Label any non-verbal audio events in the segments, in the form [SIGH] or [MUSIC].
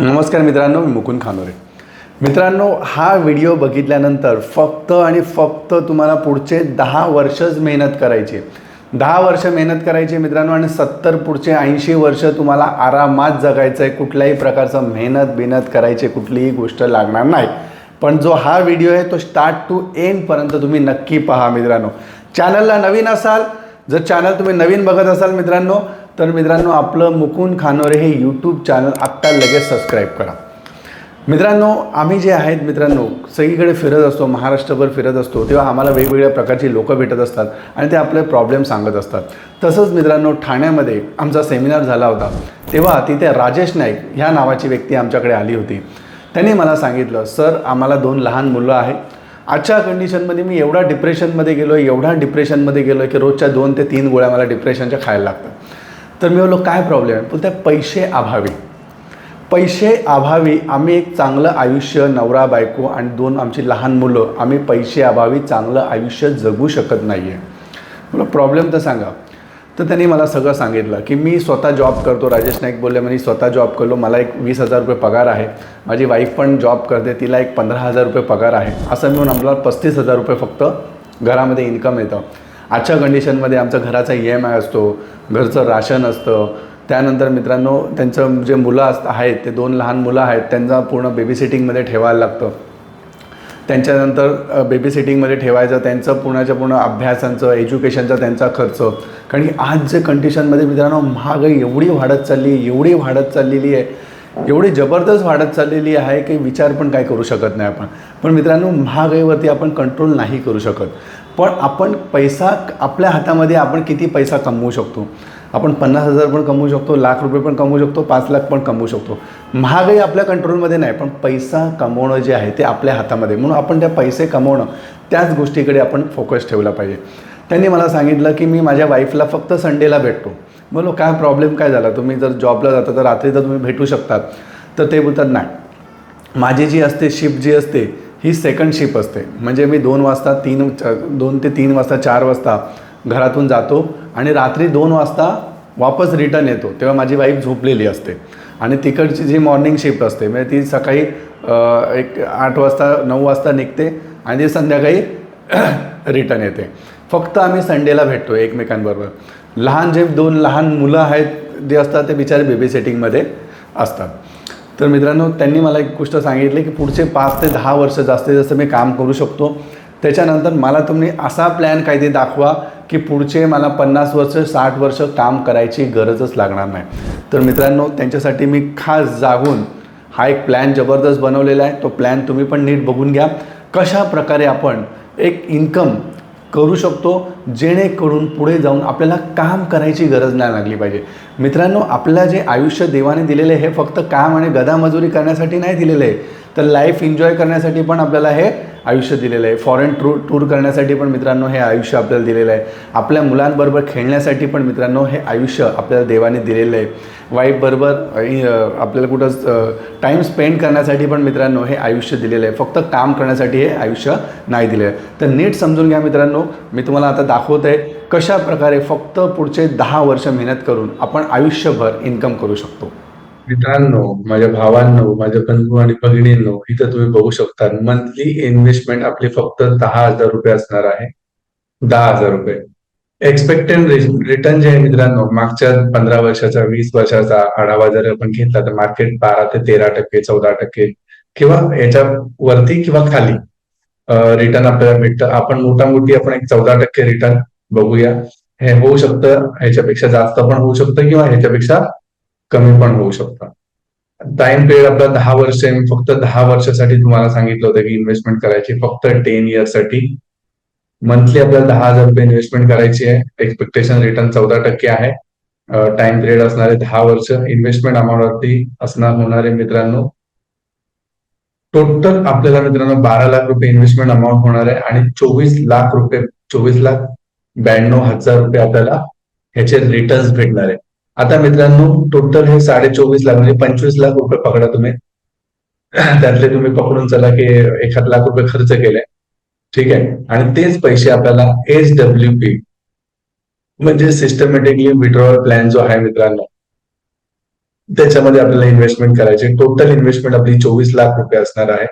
नमस्कार मित्रांनो मी मुकुंद खानोरे. मित्रांनो हा व्हिडिओ बघितल्यानंतर फक्त आणि फक्त तुम्हाला पुढचे दहा वर्षच मेहनत करायची आहे. दहा वर्ष मेहनत करायची मित्रांनो आणि सत्तर पुढचे ऐंशी वर्ष तुम्हाला आरामात जगायचं आहे. कुठल्याही प्रकारचं मेहनत बिनत करायची कुठलीही गोष्ट लागणार नाही. पण जो हा व्हिडिओ आहे तो स्टार्ट टू एंडपर्यंत तुम्ही नक्की पहा मित्रांनो. चॅनलला नवीन असाल जर चॅनल तुम्ही नवीन बघत असाल मित्रांनो तर मित्रांनो आपलं मुकुंद खानोरे हे यूट्यूब चॅनल आत्ता लगेच सबस्क्राईब करा. मित्रांनो आम्ही जे आहेत मित्रांनो सगळीकडे फिरत असतो महाराष्ट्रभर फिरत असतो तेव्हा आम्हाला वेगवेगळ्या प्रकारची लोकं भेटत असतात आणि ते आपले प्रॉब्लेम सांगत असतात. तसंच मित्रांनो ठाण्यामध्ये आमचा सेमिनार झाला होता. तेव्हा तिथे राजेश नाईक ह्या नावाची व्यक्ती आमच्याकडे आली होती. त्यांनी मला सांगितलं सर आम्हाला दोन लहान मुलं आहेत. आजच्या कंडिशनमध्ये मी एवढा डिप्रेशनमध्ये गेलो आहे एवढा डिप्रेशनमध्ये गेलो आहे की रोजच्या दोन ते तीन गोळ्या मला डिप्रेशनच्या खायला लागतात. तर मी बोललो काय प्रॉब्लेम आहे पण त्या पैसे अभावी. पैसे अभावी आम्ही एक चांगलं आयुष्य नवरा बायको आणि दोन आमची लहान मुलं आम्ही पैसे अभावी चांगलं आयुष्य जगू शकत नाही आहे मला प्रॉब्लेम तर सांगा. तर त्यांनी मला सगळं सांगितलं की मी स्वतः जॉब करतो. राजेश नाईक बोलले मी स्वतः जॉब करलो. मला एक वीस हजार रुपये पगार आहे. माझी वाईफ पण जॉब करते. तिला एक पंधरा हजार रुपये पगार आहे. असं मिळून आम्हाला पस्तीस हजार रुपये फक्त घरामध्ये इन्कम येतं. आजच्या कंडिशनमध्ये आमचा घराचा ई एम आय असतो घरचं राशन असतं. त्यानंतर मित्रांनो त्यांचं जे मुलं अस आहेत ते दोन लहान मुलं आहेत त्यांचा पूर्ण बेबी सिटिंगमध्ये ठेवायला लागतं. त्यांच्यानंतर बेबी सिटिंगमध्ये ठेवायचं त्यांचं पूर्णाच्या पूर्ण अभ्यासांचं एज्युकेशनचा त्यांचा खर्च. कारण की आज जे कंडिशनमध्ये मित्रांनो महागाई एवढी वाढत चालली आहे एवढी वाढत चाललेली आहे एवढी जबरदस्त वाढत चाललेली आहे की विचार पण काय करू शकत नाही आपण. पण मित्रांनो महागाईवरती आपण कंट्रोल नाही करू शकत. पण आपण पैसा आपल्या हातामध्ये आपण किती पैसा कमवू शकतो? आपण पन्नास हजार पण कमवू शकतो लाख रुपये पण कमवू शकतो पाच लाख पण कमवू शकतो. महागाई आपल्या कंट्रोलमध्ये नाही पण पैसा कमवणं जे आहे ते आपल्या हातामध्ये. म्हणून आपण त्या पैसे कमवणं त्याच गोष्टीकडे आपण फोकस ठेवला पाहिजे. त्यांनी मला सांगितलं की मी माझ्या वाईफला फक्त संडेला भेटतो. बोलो काय प्रॉब्लेम काय झाला? तुम्ही जर जॉबला जाता तर रात्री जर तुम्ही भेटू शकतात. तर ते बोलतात नाही. माझी जी असते शिफ्ट जी असते ही सेकंड शिप असते. म्हणजे मी दोन वाजता तीन दोन ते तीन वाजता चार वाजता घरातून जातो आणि रात्री दोन वाजता वापस रिटर्न येतो. तेव्हा माझी वाईफ झोपलेली असते. आणि तिकडची जी मॉर्निंग शिफ्ट असते म्हणजे ती सकाळी एक आठ वाजता नऊ वाजता निघते आणि ती संध्याकाळी [CLEARS THROAT] रिटर्न येते. फक्त आम्ही संडेला भेटतो एकमेकांबरोबर. लहान जे दोन लहान मुलं आहेत जे असतात ते बिचारे बेबी सेटिंगमध्ये असतात. तर मित्रांनो त्यांनी मला एक गोष्ट सांगितली की पुढचे पाच ते दहा वर्ष जास्तीत जास्त मी काम करू शकतो. त्याच्यानंतर मला तुम्ही असा प्लॅन काहीतरी दाखवा की पुढचे मला पन्नास वर्ष साठ वर्ष काम करायची गरजच लागणार नाही. तर मित्रांनो त्यांच्यासाठी मी खास जागून हा एक प्लॅन जबरदस्त बनवलेला आहे. तो प्लॅन तुम्ही पण नीट बघून घ्या. कशा प्रकारे आपण एक इन्कम करू शकतो जेणेकरून पुढे जाऊन आपल्याला काम करायची गरज नाही लागली पाहिजे. मित्रांनो आपल्याला जे आयुष्य देवाने दिलेले हे फक्त काम आणि गदामजुरी करण्यासाठी नाही दिलेलं आहे. तर लाईफ एन्जॉय करण्यासाठी पण आपल्याला हे आयुष्य दिलेलं आहे. फॉरेन ट्रू टूर करण्यासाठी पण मित्रांनो हे आयुष्य आपल्याला दिलेलं आहे. आपल्या मुलांबरोबर खेळण्यासाठी पण मित्रांनो हे आयुष्य आपल्याला देवाने दिलेलं आहे. वाईफबरोबर आपल्याला कुठं टाईम स्पेंड करण्यासाठी पण मित्रांनो हे आयुष्य दिलेलं आहे. फक्त काम करण्यासाठी हे आयुष्य नाही दिलेलं आहे. तर नीट समजून घ्या मित्रांनो. मी तुम्हाला आता दाखवत आहे कशा प्रकारे फक्त पुढचे दहा वर्ष मेहनत करून आपण आयुष्यभर इन्कम करू शकतो. मित्रांनो माझ्या भावांनो माझ्या बंधू आणि भगिनींनो इथं तुम्ही बघू शकता मंथली इन्व्हेस्टमेंट आपली फक्त दहा हजार रुपये असणार आहे. दहा हजार रुपये. एक्सपेक्टेड रिटर्न जे आहे मित्रांनो मागच्या पंधरा वर्षाचा वीस वर्षाचा आढावा जर आपण घेतला तर मार्केट बारा ते तेरा टक्के चौदा टक्के किंवा याच्या वरती किंवा खाली रिटर्न आपल्याला भेटतं आपण मोठामोठी आपण एक चौदा टक्के रिटर्न बघूया. हे होऊ शकतं ह्याच्यापेक्षा जास्त पण होऊ शकतं किंवा ह्याच्यापेक्षा कमी पण होऊ शकतात. टाइम पिरियड आपला दहा वर्ष फक्त दहा वर्षासाठी तुम्हाला सांगितलं होतं की इन्व्हेस्टमेंट करायची फक्त टेन साठी. मंथली आपल्याला दहा हजार रुपये इन्व्हेस्टमेंट करायची आहे. एक्सपेक्टेशन रिटर्न चौदा टक्के आहे. टाइम पिरियड असणारे दहा वर्ष. इन्व्हेस्टमेंट अमाऊंटवरती असणार होणारे मित्रांनो टोटल आपल्याला मित्रांनो बारा लाख रुपये इन्व्हेस्टमेंट अमाऊंट होणार आहे आणि चोवीस लाख रुपये चोवीस लाख ब्याण्णव हजार रुपये आपल्याला ह्याचे रिटर्न्स भेटणार आहे. आता मित्रांनो टोटल हे साडे चोवीस लाख म्हणजे पंचवीस लाख रुपये पकडा तुम्ही. त्यातले तुम्ही पकडून चला की एखाद लाख रुपये खर्च केले. ठीक आहे? आणि तेच पैसे आपल्याला एच डब्ल्यू पी म्हणजे सिस्टमॅटिकली विड्रॉवल प्लॅन जो आहे मित्रांनो त्याच्यामध्ये आपल्याला इन्व्हेस्टमेंट करायची. टोटल इन्व्हेस्टमेंट आपली चोवीस लाख रुपये असणार आहे.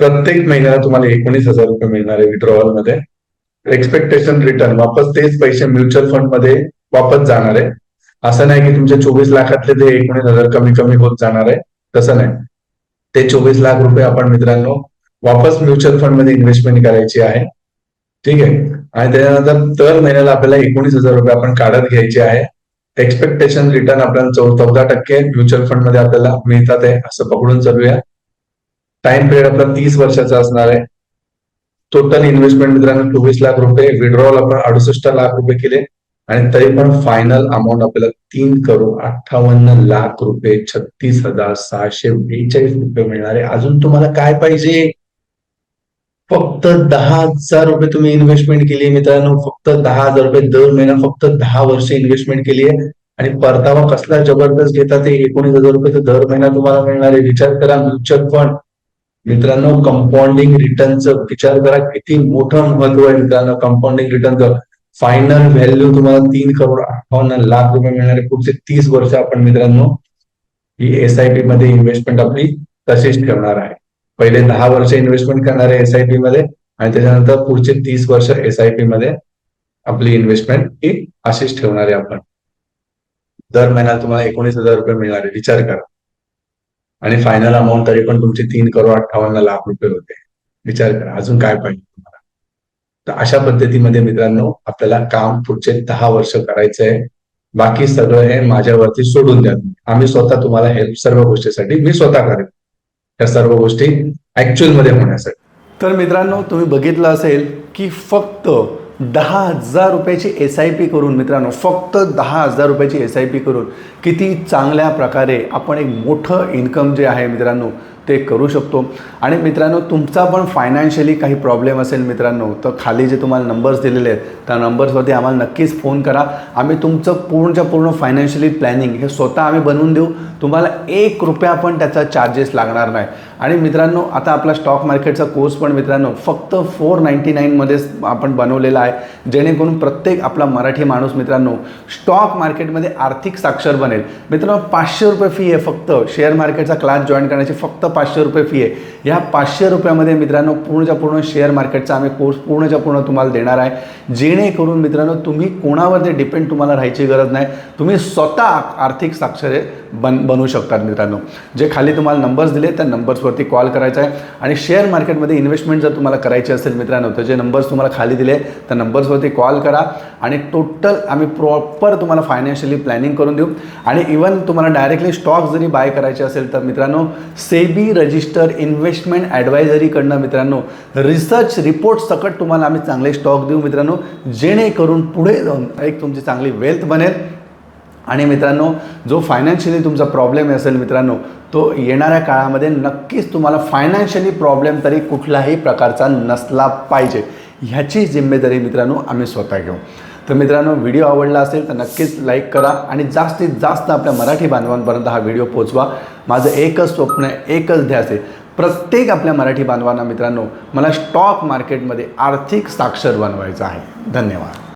प्रत्येक महिन्याला तुम्हाला एकोणीस हजार रुपये मिळणार आहे विड्रॉवलमध्ये. एक्सपेक्टेशन रिटर्न वापस तेच पैसे म्युच्युअल फंडमध्ये वापस जाणार आहे. असं नाही की तुमच्या चोवीस लाखातले ते एकोणीस हजार कमी कमी होत जाणार आहे. तसं नाही. ते चोवीस लाख रुपये आपण मित्रांनो वापस म्युच्युअल फंडमध्ये इन्व्हेस्टमेंट करायची आहे. ठीक आहे. आणि त्याच्यानंतर दर महिन्याला आपल्याला एकोणीस हजार रुपये आपण काढत घ्यायचे आहे. एक्सपेक्टेशन रिटर्न आपल्याला चौ चौदा टक्के म्युच्युअल फंडमध्ये आपल्याला मिळतात आहे. असं पकडून चालूया. टाइम पिरियड आपला तीस वर्षाचा असणार आहे. टोटल इन्व्हेस्टमेंट मित्रांनो चोवीस लाख रुपये. विड्रॉल आपण अडुसष्ट लाख रुपये केले. आणि तरी पण फायनल अमाऊंट आपल्याला तीन करोड अठ्ठावन्न लाख रुपये छत्तीस हजार सहाशे बेचाळीस रुपये मिळणार. आहे अजून तुम्हाला काय पाहिजे? फक्त दहा हजार रुपये तुम्ही इन्व्हेस्टमेंट केली मित्रांनो. फक्त दहा हजार रुपये दर महिना फक्त दहा वर्ष इन्व्हेस्टमेंट केली आहे. आणि परतावा कसला जबरदस्त घेतात ते एकोणीस हजार रुपये तर दर महिना तुम्हाला मिळणार आहे. विचार करा म्युच्युअल फंड. मित्रांनो कंपाऊंडिंग रिटर्नचं विचार करा. किती मोठं महत्त्व आहे मित्रांनो कंपाऊंडिंग रिटर्नचं फायनल व्हॅल्यू तुम्हाला तीन करोड अठ्ठावन्न लाख रुपये मिळणार आहे पुढचे तीस वर्ष आपण मित्रांनो ही एस आय पी मध्ये इन्व्हेस्टमेंट आपली तशीच ठेवणार आहे. पहिले दहा वर्ष इन्व्हेस्टमेंट करणार आहे एस आय पी मध्ये आणि त्याच्यानंतर पुढचे तीस वर्ष एस आय पी मध्ये आपली इन्व्हेस्टमेंट ही अशीच ठेवणार आहे आपण. दर महिन्याला तुम्हाला एकोणीस हजार रुपये मिळणार आहे विचार करा. आणि फायनल अमाऊंट तरी पण तुमची तीन करोड अठ्ठावन्न लाख रुपये होते. विचार करा अजून काय पाहिजे तुम्हाला? तर अशा पद्धतीमध्ये मित्रांनो आपल्याला काम पुढचे दहा वर्ष करायचं आहे बाकी सगळं हे माझ्यावरती सोडून द्या आम्ही स्वतः तुम्हाला हेल्प सर्व गोष्टीसाठी मी स्वतः करेन. या सर्व गोष्टी ऍक्च्युअलमध्ये होण्यासाठी. तर मित्रांनो तुम्ही बघितलं असेल की फक्त दहा हजार रुपयाची एस आय पी करून मित्रांनो फक्त दहा हजार रुपयाची एस आय पी करून किती चांगल्या प्रकारे आपण एक मोठं इन्कम जे आहे मित्रांनो ते करू शकतो. आणि मित्रांनो तुमचा पण फायनान्शियली काही प्रॉब्लेम असेल मित्रांनो तर खाली जे तुम्हाला नंबर्स दिलेले आहेत त्या नंबर्सवरती आम्हाला नक्कीच फोन करा. आम्ही तुमचं पूर्णच्या पूर्ण फायनान्शियली प्लॅनिंग हे स्वतः आम्ही बनवून देऊ. तुम्हाला एक रुपया पण त्याचा चार्जेस लागणार नाही. आणि मित्रांनो आता आपला स्टॉक मार्केटचा कोर्स पण मित्रांनो फक्त फोर नाईन्टी नाईनमध्येच आपण बनवलेला आहे. जेणेकरून प्रत्येक आपला मराठी माणूस मित्रांनो स्टॉक मार्केटमध्ये आर्थिक साक्षर बनेल. मित्रांनो पाचशे रुपये फी आहे फक्त. शेअर मार्केटचा क्लास जॉईन करण्याची फक्त पाचशे रुपये फी आहे. ह्या पाचशे रुपयामध्ये मित्रांनो पूर्णच्या पूर्ण शेअर मार्केटचा आम्ही कोर्स पूर्णच्या पूर्ण तुम्हाला देणार आहे. जेणेकरून मित्रांनो तुम्ही कोणावरती डिपेंड तुम्हाला राहायची गरज नाही. तुम्ही स्वतः आर्थिक साक्षरे बन बनवू शकतात मित्रांनो. जे खाली तुम्हाला नंबर्स दिले त्या नंबर्सवरती कॉल करायचा आहे. आणि शेअर मार्केटमध्ये इन्व्हेस्टमेंट जर तुम्हाला करायची असेल मित्रांनो तर जे नंबर्स तुम्हाला खाली दिले त्या नंबर्सवरती कॉल करा. आणि टोटल आम्ही प्रॉपर तुम्हाला फायनान्शियली प्लॅनिंग करून देऊ. आणि इवन तुम्हाला डायरेक्टली स्टॉक जरी बाय करायचे असेल तर मित्रांनो सेबी रजिस्टर इन्व्हेस्टमेंट ॲडवायझरीकडनं मित्रांनो रिसर्च रिपोर्ट सकट तुम्हाला आम्ही चांगले स्टॉक देऊ मित्रांनो. जेणेकरून पुढे जाऊन एक तुमची चांगली वेल्थ बनेल. आणि मित्रांनो जो फायनान्शियली तुमचा प्रॉब्लेम असेल मित्रांनो तो येणाऱ्या काळामध्ये नक्कीच तुम्हाला फायनान्शियली प्रॉब्लेम तरी कुठलाही प्रकारचा नसला पाहिजे. ह्याची जिम्मेदारी मित्रांनो आम्ही स्वतः घेऊ. तर मित्रांनो व्हिडिओ आवडला असेल तर नक्कीच लाईक करा आणि जास्तीत जास्त आपल्या मराठी बांधवांपर्यंत हा व्हिडिओ पोचवा माझं एकच स्वप्न आहे एकच ध्यास आहे प्रत्येक आपल्या मराठी बांधवांना मित्रांनो मला स्टॉक मार्केटमध्ये आर्थिक साक्षर बनवायचं आहे. धन्यवाद.